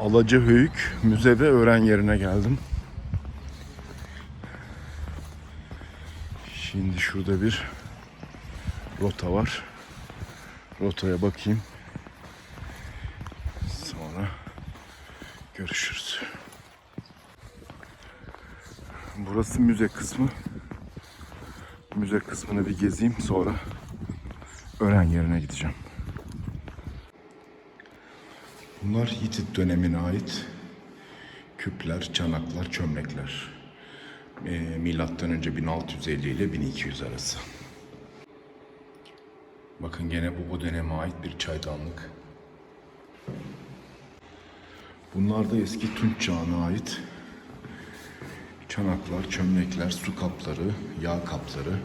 Alacahöyük Müze ve Öğren yerine geldim. Şimdi şurada bir rota var. Rotaya bakayım. Sonra görüşürüz. Burası müze kısmı. Müze kısmını bir gezeyim sonra öğren yerine gideceğim. Bunlar Hitit dönemine ait küpler, çanaklar, çömlekler. Ee, Milattan önce 1650 ile 1200 arası. Bakın gene bu bu döneme ait bir çaydanlık. Bunlar da eski Tunç çağına ait çanaklar, çömlekler, su kapları, yağ kapları.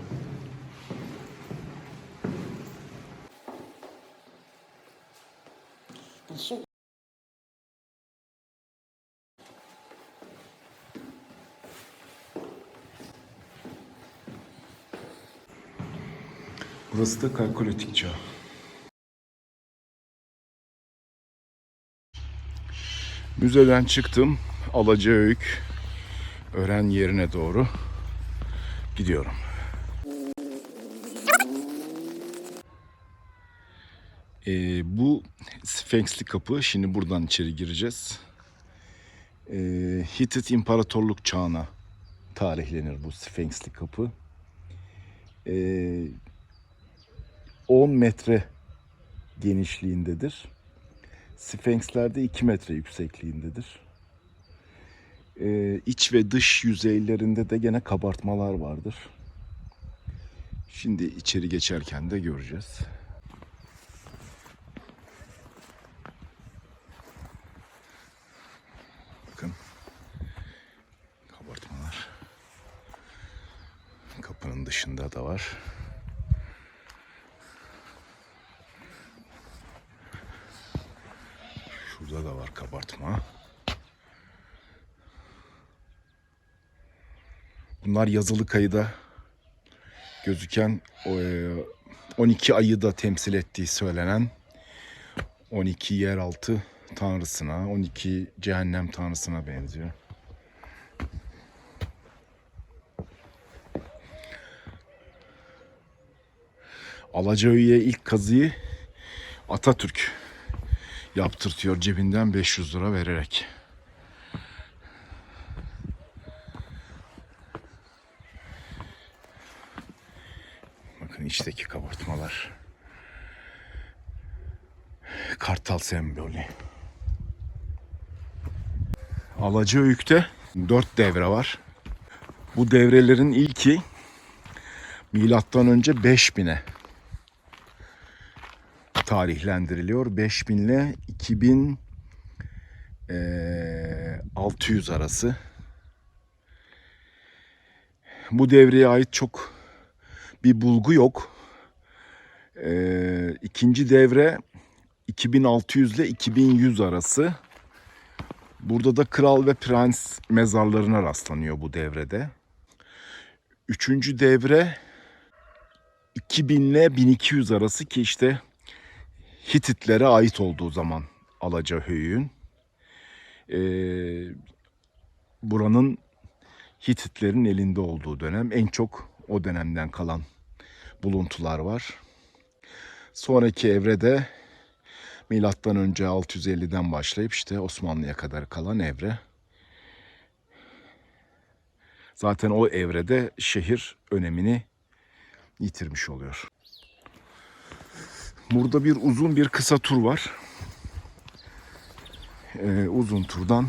Burası da kalkolitik çağ. Müzeden çıktım. Alacaöğük öğren yerine doğru gidiyorum. Ee, bu Sfenksli kapı. Şimdi buradan içeri gireceğiz. Ee, Hitit İmparatorluk çağına tarihlenir bu Sfenksli kapı. Ee, 10 metre genişliğindedir. Sfenksler de 2 metre yüksekliğindedir. Ee, iç ve dış yüzeylerinde de gene kabartmalar vardır. Şimdi içeri geçerken de göreceğiz. Bakın kabartmalar. Kapının dışında da var. Şurada da var kabartma. Bunlar yazılı kayıda gözüken o, e, 12 ayı da temsil ettiği söylenen 12 yeraltı tanrısına, 12 cehennem tanrısına benziyor. Alacaöğü'ye ilk kazıyı Atatürk yaptırtıyor cebinden 500 lira vererek. Bakın içteki kabartmalar. Kartal sembolü. Alacaöğük'te 4 devre var. Bu devrelerin ilki milattan önce 5000'e tarihlendiriliyor. 5000 ile 2000 eee, 600 arası. Bu devreye ait çok bir bulgu yok. Eee ikinci devre 2600 ile 2100 arası. Burada da kral ve prens mezarlarına rastlanıyor bu devrede. Üçüncü devre 2000 ile 1200 arası ki işte Hititlere ait olduğu zaman Alacahöyük'ün. Ee, buranın Hititlerin elinde olduğu dönem. En çok o dönemden kalan buluntular var. Sonraki evrede milattan önce 650'den başlayıp işte Osmanlı'ya kadar kalan evre. Zaten o evrede şehir önemini yitirmiş oluyor. Burada bir uzun bir kısa tur var. Ee, uzun turdan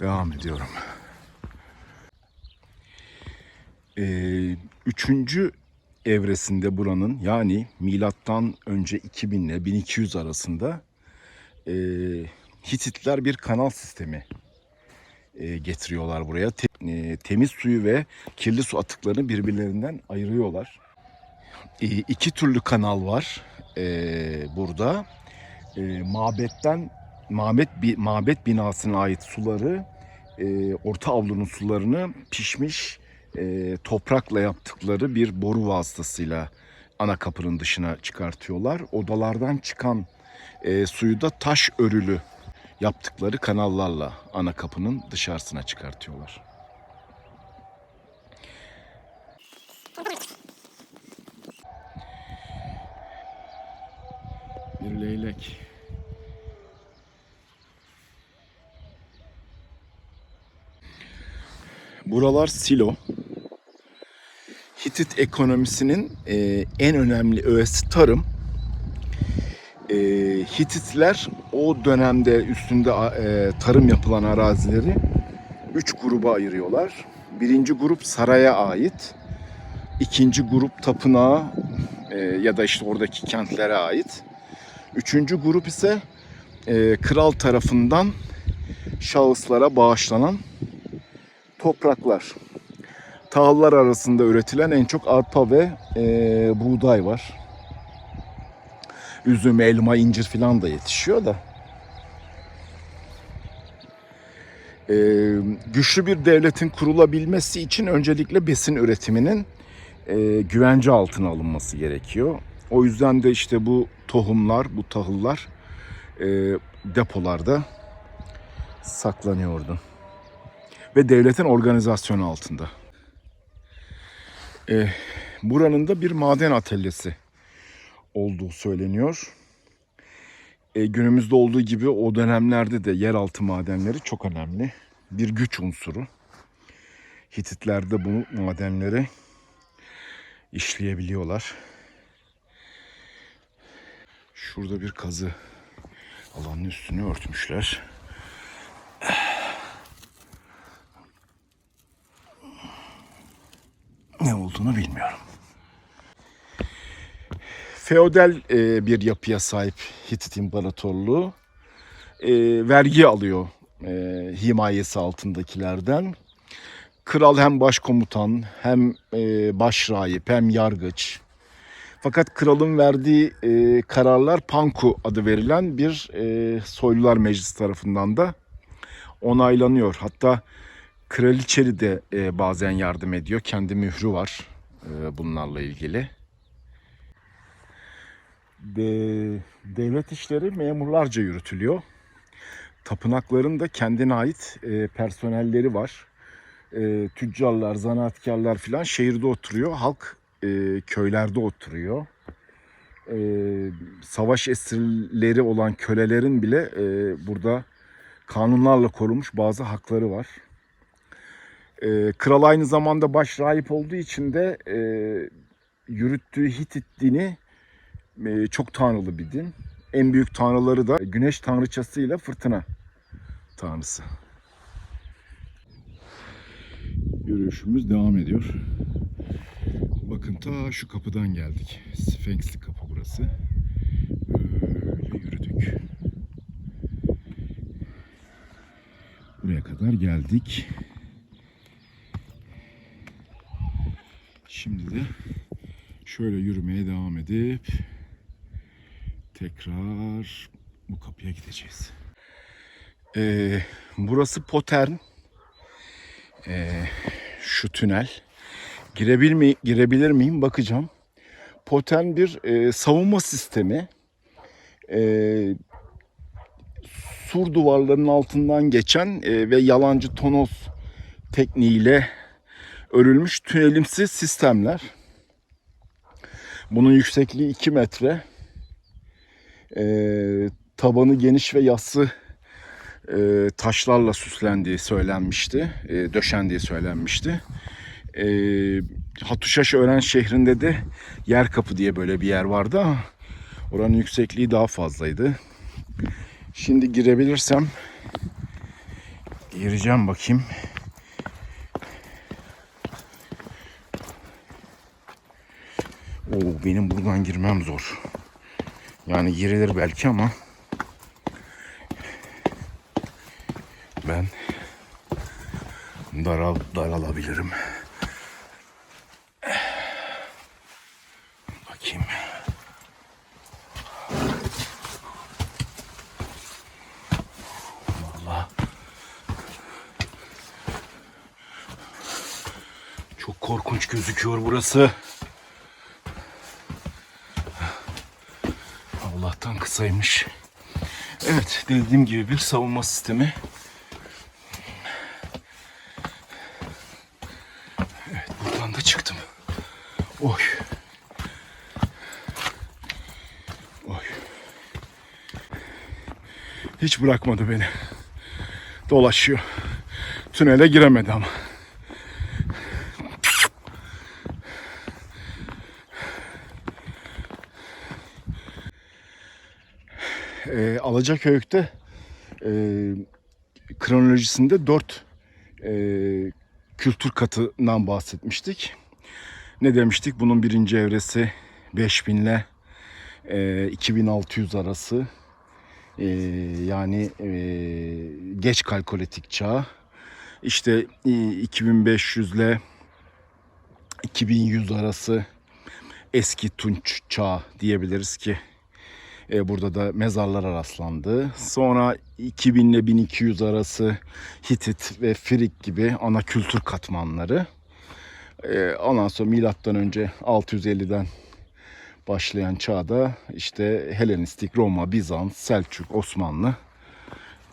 devam ediyorum. Ee, üçüncü evresinde buranın yani milattan önce 2000 ile 1200 arasında e, Hititler bir kanal sistemi e, getiriyorlar buraya. Te- e, temiz suyu ve kirli su atıklarını birbirlerinden ayırıyorlar. İki türlü kanal var e, burada. E, mabetten mabet mabet binasına ait suları e, orta avlunun sularını pişmiş toprakla yaptıkları bir boru vasıtasıyla ana kapının dışına çıkartıyorlar. Odalardan çıkan e, suyu da taş örülü yaptıkları kanallarla ana kapının dışarısına çıkartıyorlar. Bir leylek. Buralar silo. Hitit ekonomisinin e, en önemli öğesi tarım. E, Hititler o dönemde üstünde e, tarım yapılan arazileri üç gruba ayırıyorlar. Birinci grup saraya ait. İkinci grup tapınağa e, ya da işte oradaki kentlere ait. Üçüncü grup ise e, kral tarafından şahıslara bağışlanan topraklar. Tahıllar arasında üretilen en çok arpa ve e, buğday var. Üzüm, elma, incir falan da yetişiyor da. E, güçlü bir devletin kurulabilmesi için öncelikle besin üretiminin e, güvence altına alınması gerekiyor. O yüzden de işte bu tohumlar, bu tahıllar e, depolarda saklanıyordu. Ve devletin organizasyonu altında. E, buranın da bir maden atölyesi olduğu söyleniyor. E, günümüzde olduğu gibi o dönemlerde de yeraltı madenleri çok önemli. Bir güç unsuru. Hititler bu madenleri işleyebiliyorlar. Şurada bir kazı alanın üstünü örtmüşler. Ne olduğunu bilmiyorum. Feodal e, bir yapıya sahip Hitit İmparatorluğu. E, vergi alıyor e, himayesi altındakilerden. Kral hem başkomutan hem e, başrahip hem yargıç. Fakat kralın verdiği e, kararlar Panku adı verilen bir e, soylular meclisi tarafından da onaylanıyor. Hatta kraliçeli de e, bazen yardım ediyor. Kendi mührü var e, bunlarla ilgili. De, devlet işleri memurlarca yürütülüyor. Tapınakların da kendine ait e, personelleri var. E, tüccarlar, zanaatkarlar filan şehirde oturuyor. Halk e, köylerde oturuyor. E, savaş esirleri olan kölelerin bile e, burada kanunlarla korunmuş bazı hakları var. E, kral aynı zamanda baş rahip olduğu için de e, yürüttüğü Hitit dini e, çok tanrılı bir din. En büyük tanrıları da güneş tanrıçası ile fırtına tanrısı. Yürüyüşümüz devam ediyor. Bakın ta şu kapıdan geldik. Sfenksli kapı burası. Böyle yürüdük. Buraya kadar geldik. Şimdi de şöyle yürümeye devam edip tekrar bu kapıya gideceğiz. Ee, burası Potern. Ee, şu tünel. Girebil mi, girebilir miyim bakacağım. Potern bir e, savunma sistemi. E, sur duvarlarının altından geçen e, ve yalancı tonoz tekniğiyle örülmüş tünelimsi sistemler. Bunun yüksekliği 2 metre. E, tabanı geniş ve yassı e, taşlarla süslendiği söylenmişti. E, döşendiği söylenmişti. E, Hatuşaş Öğren şehrinde de yer kapı diye böyle bir yer vardı ama oranın yüksekliği daha fazlaydı. Şimdi girebilirsem gireceğim bakayım. Oo, benim buradan girmem zor. Yani girilir belki ama ben daral daralabilirim. Korkunç gözüküyor burası. Allah'tan kısaymış. Evet dediğim gibi bir savunma sistemi. Evet buradan da çıktım. Oy. Oy. Hiç bırakmadı beni. Dolaşıyor. Tünele giremedi ama. e, Alacaköy'de e, kronolojisinde dört e, kültür katından bahsetmiştik. Ne demiştik? Bunun birinci evresi 5000 ile e, 2600 arası e, yani e, geç kalkolitik çağ. İşte e, 2500 ile 2100 arası eski Tunç çağı diyebiliriz ki burada da mezarlara rastlandı. Sonra 2000 ile 1200 arası Hitit ve Frig gibi ana kültür katmanları. E, ondan sonra milattan önce 650'den başlayan çağda işte Helenistik, Roma, Bizans, Selçuk, Osmanlı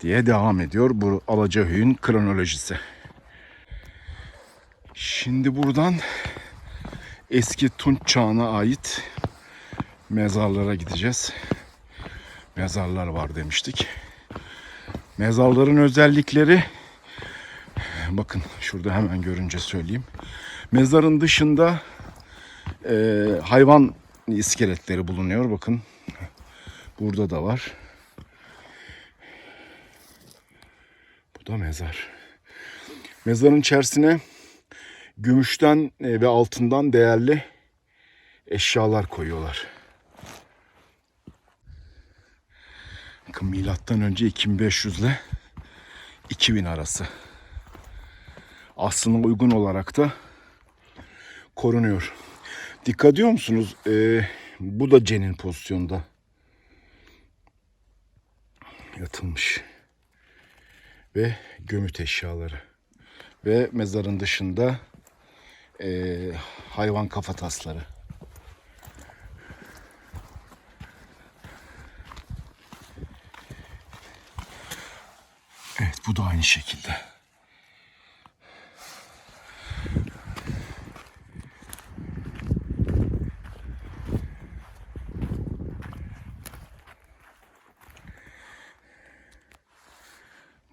diye devam ediyor bu Alacahöy'ün kronolojisi. Şimdi buradan eski Tunç çağına ait mezarlara gideceğiz. Mezarlar var demiştik. Mezarların özellikleri bakın şurada hemen görünce söyleyeyim. Mezarın dışında e, hayvan iskeletleri bulunuyor. Bakın burada da var. Bu da mezar. Mezarın içerisine gümüşten e, ve altından değerli eşyalar koyuyorlar. Bakın milattan önce 2500 ile 2000 arası. Aslına uygun olarak da korunuyor. Dikkat ediyor musunuz? Ee, bu da cenin pozisyonda. Yatılmış. Ve gömüt eşyaları. Ve mezarın dışında ee, hayvan kafatasları. Evet bu da aynı şekilde.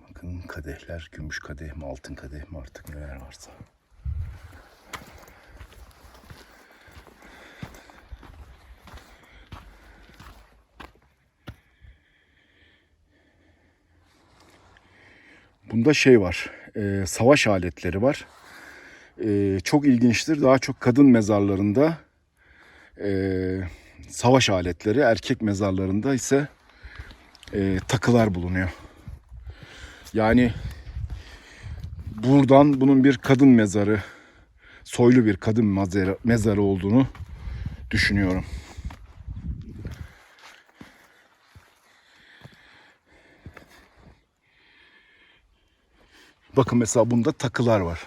Bakın kadehler, gümüş kadeh mi, altın kadeh mi artık neler varsa. Bunda şey var, e, savaş aletleri var. E, çok ilginçtir. Daha çok kadın mezarlarında e, savaş aletleri, erkek mezarlarında ise e, takılar bulunuyor. Yani buradan bunun bir kadın mezarı, soylu bir kadın mezarı, mezarı olduğunu düşünüyorum. Bakın mesela bunda takılar var.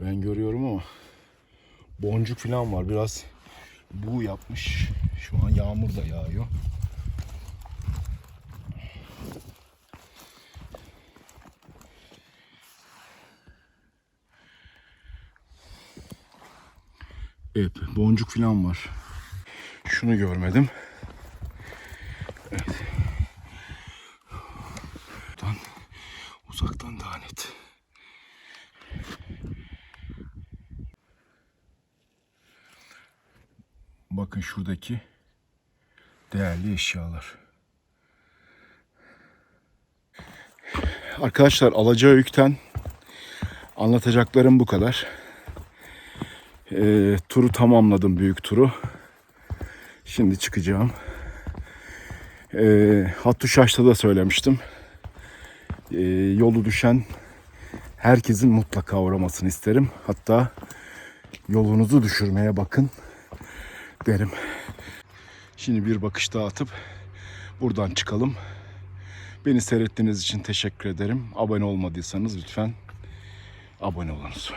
Ben görüyorum ama boncuk falan var. Biraz bu yapmış. Şu an yağmur da yağıyor. Evet, boncuk falan var. Şunu görmedim. Evet. Uzaktan daha net. Bakın şuradaki değerli eşyalar. Arkadaşlar Alacaöyük'ten anlatacaklarım bu kadar. Ee, turu tamamladım büyük turu. Şimdi çıkacağım. Ee, Hattuşaş'ta da söylemiştim. Ee, yolu düşen herkesin mutlaka uğramasını isterim. Hatta yolunuzu düşürmeye bakın derim. Şimdi bir bakış daha atıp buradan çıkalım. Beni seyrettiğiniz için teşekkür ederim. Abone olmadıysanız lütfen abone olunuz.